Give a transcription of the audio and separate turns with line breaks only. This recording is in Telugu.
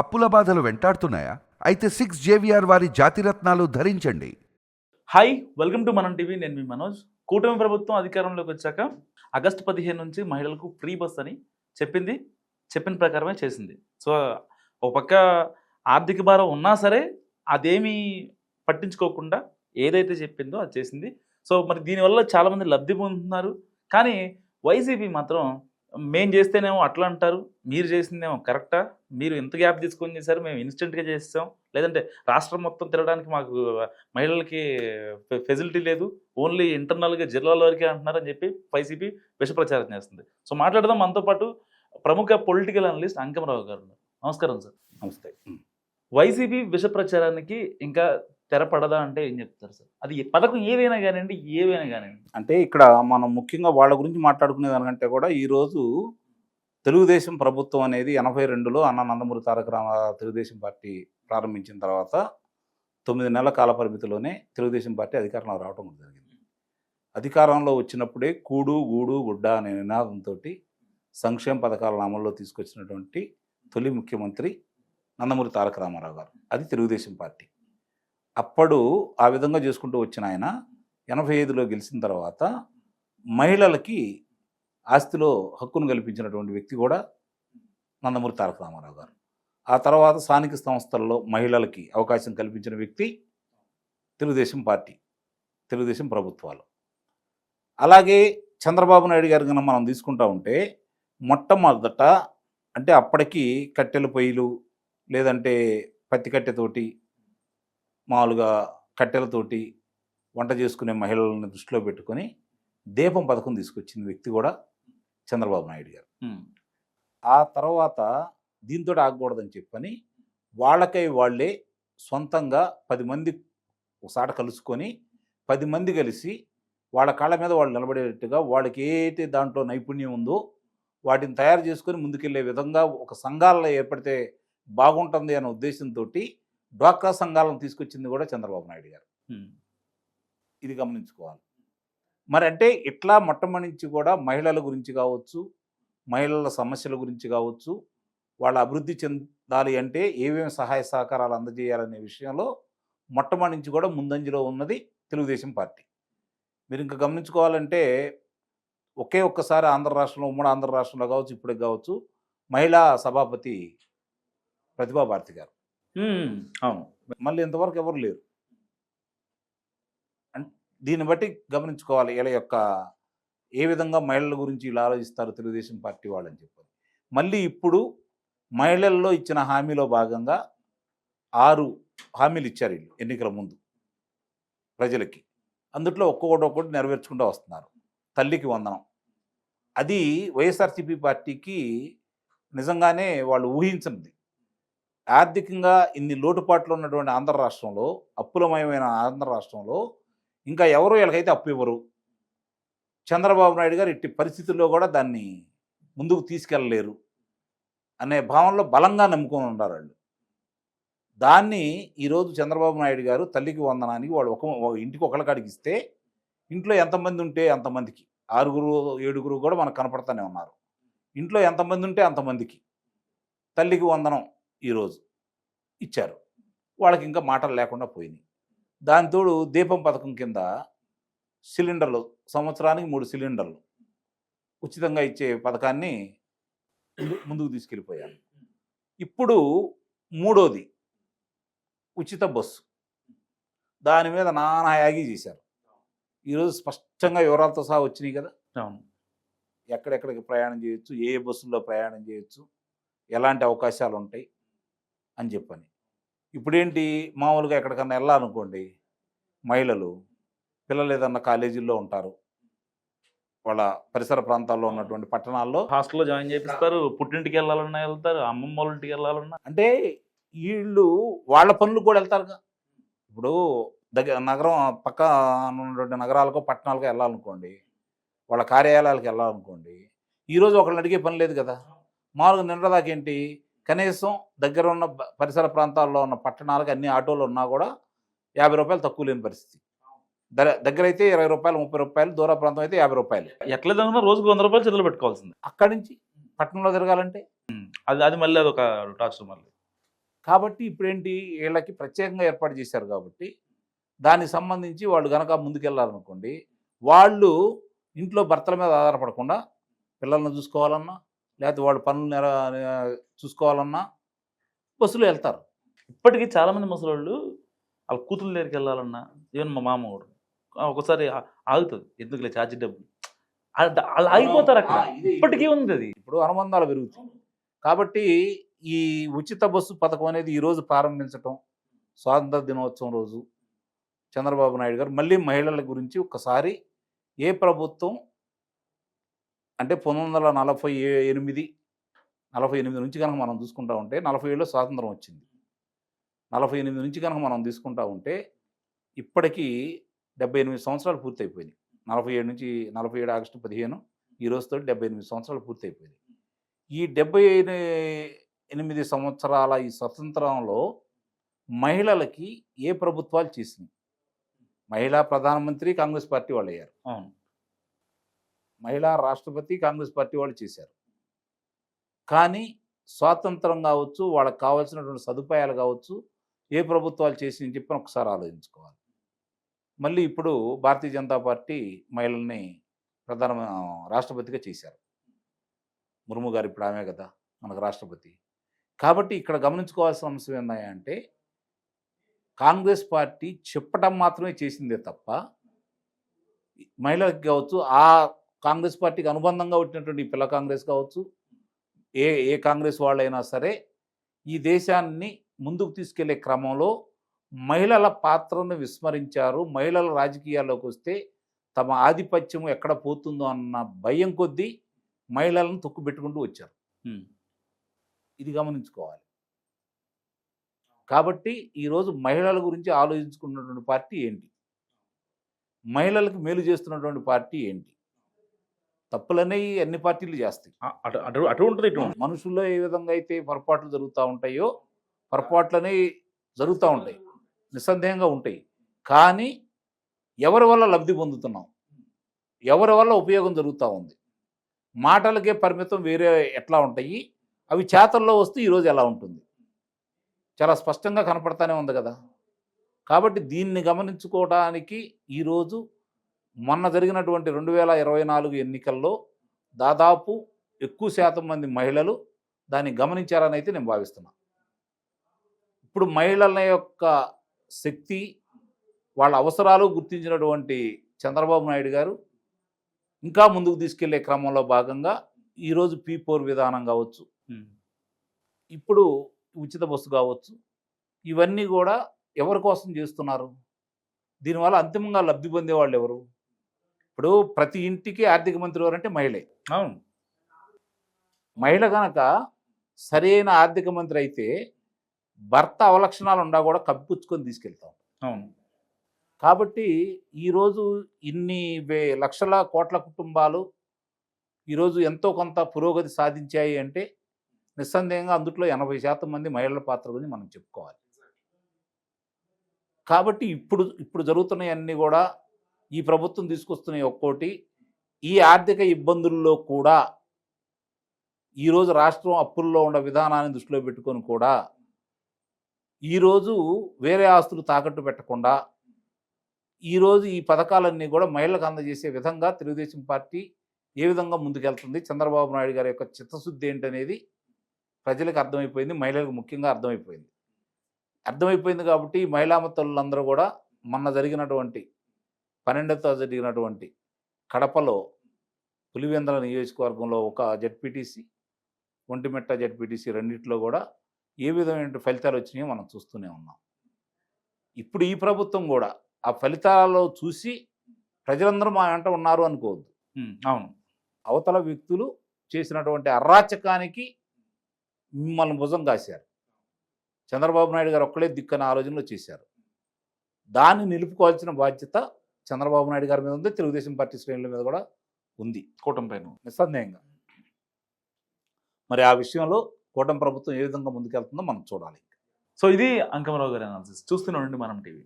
అప్పుల బాధలు వెంటాడుతున్నాయా? అయితే సిక్స్ జేవిఆర్ వారి జాతిరత్నాలు ధరించండి.
Hi welcome to Manam TV నేను మీ మనోజ్. కూటమి ప్రభుత్వం అధికారంలోకి వచ్చాక ఆగస్టు పదిహేను నుంచి మహిళలకు ఫ్రీ బస్ అని చెప్పింది చెప్పిన ప్రకారమే చేసింది. సో ఒక పక్క ఆర్థిక భారం ఉన్నా సరే అదేమీ పట్టించుకోకుండా ఏదైతే చెప్పిందో అది చేసింది. సో మరి దీనివల్ల చాలామంది లబ్ధి పొందుతున్నారు. కానీ వైసీపీ మాత్రం మేం చేస్తేనేమో అట్లా అంటారు మీరు చేసిందేమో కరెక్టా? మీరు ఎంత గ్యాప్ తీసుకొని చేశారు మేము ఇన్స్టెంట్గా చేస్తాం. లేదంటే రాష్ట్రం మొత్తం తిరగడానికి మాకు మహిళలకి ఫెసిలిటీ లేదు. ఓన్లీ ఇంటర్నల్గా జిల్లాల వరకే అంటున్నారు అని చెప్పి వైసీపీ విష ప్రచారం చేస్తుంది. సో మాట్లాడదాం మనతో పాటు ప్రముఖ పొలిటికల్ అనలిస్ట్ అంకమరావు గారు. నమస్కారం సార్.
నమస్తే.
వైసీపీ విష ప్రచారానికి ఇంకా తెరపడదా అంటే ఏం చెప్తారు సార్? అది పథకం ఏదైనా కానివ్వండి ఏవైనా కానివ్వండి.
అంటే ఇక్కడ మనం ముఖ్యంగా వాళ్ళ గురించి మాట్లాడుకునే దానికంటే కూడా ఈరోజు తెలుగుదేశం ప్రభుత్వం అనేది ఎనభై రెండులో అన్న నందమూరి తారక రామ తెలుగుదేశం పార్టీ ప్రారంభించిన తర్వాత తొమ్మిది నెలల కాల పరిమితిలోనే తెలుగుదేశం పార్టీ అధికారంలో రావడం జరిగింది. అధికారంలో వచ్చినప్పుడే కూడు గూడు గుడ్డ అనే నినాదంతో సంక్షేమ పథకాలను అమల్లో తీసుకొచ్చినటువంటి తొలి ముఖ్యమంత్రి నందమూరి తారక రామారావు గారు. అది తెలుగుదేశం పార్టీ. అప్పుడు ఆ విధంగా చేసుకుంటూ వచ్చిన ఆయన ఎనభై ఐదులో గెలిచిన తర్వాత మహిళలకి ఆస్తిలో హక్కును కల్పించినటువంటి వ్యక్తి కూడా నందమూరి తారక రామారావు గారు. ఆ తర్వాత స్థానిక సంస్థల్లో మహిళలకి అవకాశం కల్పించిన వ్యక్తి తెలుగుదేశం పార్టీ తెలుగుదేశం ప్రభుత్వాలు. అలాగే చంద్రబాబు నాయుడు గారు కనుక మనం తీసుకుంటా ఉంటే మొట్టమొదట అంటే అప్పటికి కట్టెల పొయ్యిలు లేదంటే పత్తి కట్టెతోటి మామూలుగా కట్టెలతోటి వంట చేసుకునే మహిళలను దృష్టిలో పెట్టుకొని దీపం పథకం తీసుకొచ్చిన వ్యక్తి కూడా చంద్రబాబు నాయుడు గారు. ఆ తర్వాత దీంతో ఆగకూడదని చెప్పని వాళ్ళకై వాళ్ళే సొంతంగా పది మంది ఒకసాట కలుసుకొని పది మంది కలిసి వాళ్ళ కాళ్ళ మీద వాళ్ళు నిలబడేటట్టుగా వాళ్ళకి ఏదైతే దాంట్లో నైపుణ్యం ఉందో వాటిని తయారు చేసుకొని ముందుకెళ్ళే విధంగా ఒక సంఘాలలో ఏర్పడితే బాగుంటుంది అనే ఉద్దేశంతో డ్వాక్రా సంఘాలను తీసుకొచ్చింది కూడా చంద్రబాబు నాయుడు గారు. ఇది గమనించుకోవాలి మరి అంటే ఇట్లా మొట్టమొదటి నుంచి కూడా మహిళల గురించి కావచ్చు మహిళల సమస్యల గురించి కావచ్చు వాళ్ళ అభివృద్ధి చెందాలి అంటే ఏమేమి సహాయ సహకారాలు అందజేయాలనే విషయంలో మొట్టమొదటి నుంచి కూడా ముందంజలో ఉన్నది తెలుగుదేశం పార్టీ మీరు ఇంకా గమనించుకోవాలంటే ఒకే ఒక్కసారి ఆంధ్ర రాష్ట్రంలో ఉమ్మడి ఆంధ్ర రాష్ట్రంలో కావచ్చు ఇప్పుడే కావచ్చు మహిళా సభాపతి ప్రతిభా భారతి గారు.
అవును.
మళ్ళీ ఇంతవరకు ఎవరు లేరు. దీన్ని బట్టి గమనించుకోవాలి వీళ్ళ యొక్క ఏ విధంగా మహిళల గురించి ఇలా ఆలోచిస్తారు తెలుగుదేశం పార్టీ వాళ్ళని చెప్పారు మళ్ళీ ఇప్పుడు మహిళల్లో ఇచ్చిన హామీలో భాగంగా ఆరు హామీలు ఇచ్చారు వీళ్ళు ఎన్నికల ముందు ప్రజలకి. అందుట్లో ఒక్కొక్కటి ఒక్కటి నెరవేర్చుకుంటూ వస్తున్నారు. తల్లికి వందనం. అది వైఎస్ఆర్సీపీ పార్టీకి నిజంగానే వాళ్ళు ఊహించినది. ఆర్థికంగా ఇన్ని లోటుపాట్లు ఉన్నటువంటి ఆంధ్ర రాష్ట్రంలో అప్పులమయమైన ఆంధ్ర రాష్ట్రంలో ఇంకా ఎవరు వీళ్ళకైతే అప్పు ఇవ్వరు. చంద్రబాబు నాయుడు గారు ఇట్టి పరిస్థితుల్లో కూడా దాన్ని ముందుకు తీసుకెళ్ళలేరు అనే భావనలో బలంగా నమ్ముకొని ఉన్నారు వాళ్ళు. దాన్ని ఈరోజు చంద్రబాబు నాయుడు గారు తల్లికి వందనానికి వాళ్ళు ఒక ఇంటికి ఒకళ్ళకాడికి ఇస్తే ఇంట్లో ఎంతమంది ఉంటే అంతమందికి. ఆరుగురు ఏడుగురు కూడా మనకు కనపడతానే ఉన్నారు. ఇంట్లో ఎంతమంది ఉంటే అంతమందికి. తల్లికి వందనం. ఈరోజు ఇచ్చారు. వాళ్ళకి ఇంకా మాటలు లేకుండా పోయినాయి. దానితోడు దీపం పథకం కింద సిలిండర్లు సంవత్సరానికి మూడు సిలిండర్లు ఉచితంగా ఇచ్చే పథకాన్ని ముందు- ముందుకు తీసుకెళ్ళిపోయారు. ఇప్పుడు మూడోది ఉచిత బస్సు. దాని మీద నానా యాగి చేశారు. ఈరోజు స్పష్టంగా వివరాలతో సహా వచ్చినాయి కదా?
అవును.
ఎక్కడెక్కడికి ప్రయాణం చేయొచ్చు ఏ ఏ బస్సుల్లో ప్రయాణం చేయొచ్చు ఎలాంటి అవకాశాలు ఉంటాయి అని చెప్పని. ఇప్పుడేంటి? మామూలుగా ఎక్కడికన్నా వెళ్ళాలనుకోండి మహిళలు పిల్లలు ఏదన్నా కాలేజీల్లో ఉంటారు. వాళ్ళ పరిసర ప్రాంతాల్లో ఉన్నటువంటి పట్టణాల్లో
హాస్టల్లో జాయిన్ చేపిస్తారు పుట్టింటికి వెళ్ళాలన్నా వెళ్తారు అమ్మమ్మ వాళ్ళ ఇంటికి వెళ్ళాలన్నా
అంటే వీళ్ళు వాళ్ళ పనులు కూడా వెళ్తారుగా ఇప్పుడు దగ్గర నగరం పక్క ఉన్నటువంటి నగరాలకో పట్టణాలకో వెళ్ళాలనుకోండి వాళ్ళ కార్యాలయాలకు వెళ్ళాలనుకోండి ఈరోజు ఒకళ్ళని అడిగే పని లేదు కదా. మామూలుగా నిన్నదాకా ఏంటి? కనీసం దగ్గర ఉన్న పరిసర ప్రాంతాల్లో ఉన్న పట్టణాలకు అన్ని ఆటోలు ఉన్నా కూడా యాభై రూపాయలు తక్కువ లేని పరిస్థితి. దగ్గర దగ్గర అయితే ఇరవై రూపాయలు ముప్పై రూపాయలు దూర ప్రాంతం అయితే యాభై రూపాయలు.
ఎట్లేదన్నా రోజుకు వంద రూపాయలు చేతులు పెట్టుకోవాల్సింది.
అక్కడి నుంచి పట్టణంలో తిరగాలంటే?
అది అది మళ్ళీ అదొక టార్చర్ మళ్ళీ.
కాబట్టి ఇప్పుడేంటి? వీళ్ళకి ప్రత్యేకంగా ఏర్పాటు చేశారు కాబట్టి దానికి సంబంధించి వాళ్ళు గనక ముందుకెళ్ళాలనుకోండి వాళ్ళు ఇంట్లో భర్తల మీద ఆధారపడకుండా పిల్లల్ని చూసుకోవాలన్నా లేకపోతే వాళ్ళ పనులు నెర- చూసుకోవాలన్నా బస్సులో వెళ్తారు.
ఇప్పటికీ చాలా మంది ముసలోళ్ళు వాళ్ళ కూతురు దగ్గరికి వెళ్ళాలన్నా ఈవెన్ మా మామ కూడా ఒకసారి ఆగుతుంది. ఎందుకులే ఛార్జీ డబ్బు ఆ- వాళ్ళు ఆగిపోతారు అక్కడ. ఇప్పటికీ ఉంది అది.
ఇప్పుడు అనుబంధాలు పెరుగుతాయి. కాబట్టి ఈ ఉచిత బస్సు పథకం అనేది ఈరోజు ప్రారంభించటం స్వాతంత్ర దినోత్సవం రోజు చంద్రబాబు నాయుడు గారు మళ్ళీ మహిళల గురించి ఒక్కసారి ఏ ప్రభుత్వం అంటే పంతొమ్మిది వందల నలభై ఎనిమిది నలభై ఎనిమిది నుంచి కనుక మనం చూసుకుంటా ఉంటే నలభై ఏళ్ళలో స్వాతంత్రం వచ్చింది. నలభై ఎనిమిది నుంచి కనుక మనం తీసుకుంటా ఉంటే ఇప్పటికీ డెబ్బై ఎనిమిది సంవత్సరాలు పూర్తయిపోయినాయి. నలభై ఏడు నుంచి నలభై ఏడు ఆగస్టు పదిహేను ఈ రోజుతో డెబ్బై ఎనిమిది సంవత్సరాలు పూర్తయిపోయినాయి. ఈ డెబ్బై ఎనిమిది సంవత్సరాల ఈ స్వతంత్రంలో మహిళలకి ఏ ప్రభుత్వాలు చేసినాయి? మహిళా ప్రధానమంత్రి కాంగ్రెస్ పార్టీ వాళ్ళు అయ్యారు మహిళా రాష్ట్రపతి కాంగ్రెస్ పార్టీ వాళ్ళు చేశారు. కానీ స్వాతంత్రం కావచ్చు వాళ్ళకి కావాల్సినటువంటి సదుపాయాలు కావచ్చు ఏ ప్రభుత్వాలు చేసి అని చెప్పి ఒకసారి ఆలోచించుకోవాలి. మళ్ళీ ఇప్పుడు భారతీయ జనతా పార్టీ మహిళల్ని ప్రధాన రాష్ట్రపతిగా చేశారు. ముర్ము గారు ఇప్పుడు ఆమె కదా మనకు రాష్ట్రపతి. కాబట్టి ఇక్కడ గమనించుకోవాల్సిన అంశం ఏంటంటే కాంగ్రెస్ పార్టీ చెప్పటం మాత్రమే చేసిందే తప్ప మహిళలకు కావచ్చు ఆ కాంగ్రెస్ పార్టీకి అనుబంధంగా వచ్చినటువంటి ఈ పిల్ల కాంగ్రెస్ కావచ్చు ఏ ఏ కాంగ్రెస్ వాళ్ళైనా సరే ఈ దేశాన్ని ముందుకు తీసుకెళ్ళే క్రమంలో మహిళల పాత్రను విస్మరించారు. మహిళల రాజకీయాల్లోకి వస్తే తమ ఆధిపత్యం ఎక్కడ పోతుందో అన్న భయం కొద్దీ మహిళలను తొక్కు పెట్టుకుంటూ వచ్చారు. ఇది గమనించుకోవాలి. కాబట్టి ఈరోజు మహిళల గురించి ఆలోచించుకున్నటువంటి పార్టీ ఏంటి? మహిళలకు మేలు చేస్తున్నటువంటి పార్టీ ఏంటి? తప్పులనేవి అన్ని పార్టీలు చేస్తాయి.
అటు అటు అటు ఉంటుంది ఇటు
మనుషుల్లో ఏ విధంగా అయితే పొరపాట్లు జరుగుతూ ఉంటాయో పొరపాట్లనే జరుగుతూ ఉంటాయి. నిస్సందేహంగా ఉంటాయి. కానీ ఎవరి వల్ల లబ్ధి పొందుతున్నాం? ఎవరి వల్ల ఉపయోగం జరుగుతూ ఉంది? మాటలకే పరిమితం వేరే ఎట్లా ఉంటాయి? అవి చేతల్లో వస్తే ఈరోజు ఎలా ఉంటుంది? చాలా స్పష్టంగా కనపడతానే ఉంది కదా. కాబట్టి దీన్ని గమనించుకోవడానికి ఈరోజు మొన్న జరిగినటువంటి రెండు వేల ఇరవై నాలుగు ఎన్నికల్లో దాదాపు ఎక్కువ శాతం మంది మహిళలు దాన్ని గమనించారని అయితే నేను భావిస్తున్నా. ఇప్పుడు మహిళల యొక్క శక్తి వాళ్ళ అవసరాలు గుర్తించినటువంటి చంద్రబాబు నాయుడు గారు ఇంకా ముందుకు తీసుకెళ్ళే క్రమంలో భాగంగా ఈరోజు పీ ఫోర్ విధానం కావచ్చు. ఇప్పుడు ఉచిత బస్సు కావచ్చు ఇవన్నీ కూడా ఎవరి కోసం చేస్తున్నారు? దీనివల్ల అంతిమంగా లబ్ధి పొందే వాళ్ళు ఎవరు? ఇప్పుడు ప్రతి ఇంటికి ఆర్థిక మంత్రి ఎవరంటే మహిళే.
అవును.
మహిళ కనుక సరైన ఆర్థిక మంత్రి అయితే భర్త అవలక్షణాలు ఉండా కూడా కప్పిపుచ్చుకొని తీసుకెళ్తాం.
అవును.
కాబట్టి ఈరోజు ఇన్ని వే లక్షల కోట్ల కుటుంబాలు ఈరోజు ఎంతో కొంత పురోగతి సాధించాయి అంటే నిస్సందేహంగా అందుట్లో ఎనభై శాతం మంది మహిళల పాత్ర గురించి మనం చెప్పుకోవాలి. కాబట్టి ఇప్పుడు ఇప్పుడు జరుగుతున్నాయన్నీ కూడా ఈ ప్రభుత్వం తీసుకొస్తున్నాయి ఒక్కోటి ఈ ఆర్థిక ఇబ్బందుల్లో కూడా ఈరోజు రాష్ట్రం అప్పుల్లో ఉన్న విధానాన్ని దృష్టిలో పెట్టుకొని కూడా ఈరోజు వేరే ఆస్తులు తాకట్టు పెట్టకుండా ఈరోజు ఈ పథకాలన్నీ కూడా మహిళలకు అందజేసే విధంగా తెలుగుదేశం పార్టీ ఏ విధంగా ముందుకెళ్తుంది చంద్రబాబు నాయుడు గారి యొక్క చిత్తశుద్ధి ఏంటనేది ప్రజలకు అర్థమైపోయింది మహిళలకు ముఖ్యంగా అర్థమైపోయింది. అర్థమైపోయింది కాబట్టి మహిళా తల్లులందరూ కూడా మొన్న జరిగినటువంటి పన్నెండవ జరిగినటువంటి కడపలో పులివెందల నియోజకవర్గంలో ఒక జడ్పీటీసీ ఒంటిమిట్ట జడ్పీటీసీ రెండిట్లో కూడా ఏ విధమైన ఫలితాలు వచ్చినాయో మనం చూస్తూనే ఉన్నాం. ఇప్పుడు ఈ ప్రభుత్వం కూడా ఆ ఫలితాలలో చూసి ప్రజలందరూ మా వెంట ఉన్నారు అనుకోవద్దు.
అవును.
అవతల వ్యక్తులు చేసినటువంటి అరాచకానికి మిమ్మల్ని భుజం కాశారు. చంద్రబాబు నాయుడు గారు ఒక్కడే దిక్కని ఆలోచనలో చేశారు. దాన్ని నిలుపుకోవాల్సిన బాధ్యత చంద్రబాబు నాయుడు గారి మీద ఉంది తెలుగుదేశం పార్టీ శ్రేణుల మీద కూడా ఉంది.
కూటమి పైన
నిస్సందేహంగా. మరి ఆ విషయంలో కూటమి ప్రభుత్వం ఏ విధంగా ముందుకెళ్తుందో మనం చూడాలి.
సో ఇది అంకమరావు గారి అనాలిసిస్ చూస్తూనే ఉండండి మనం టీవీ.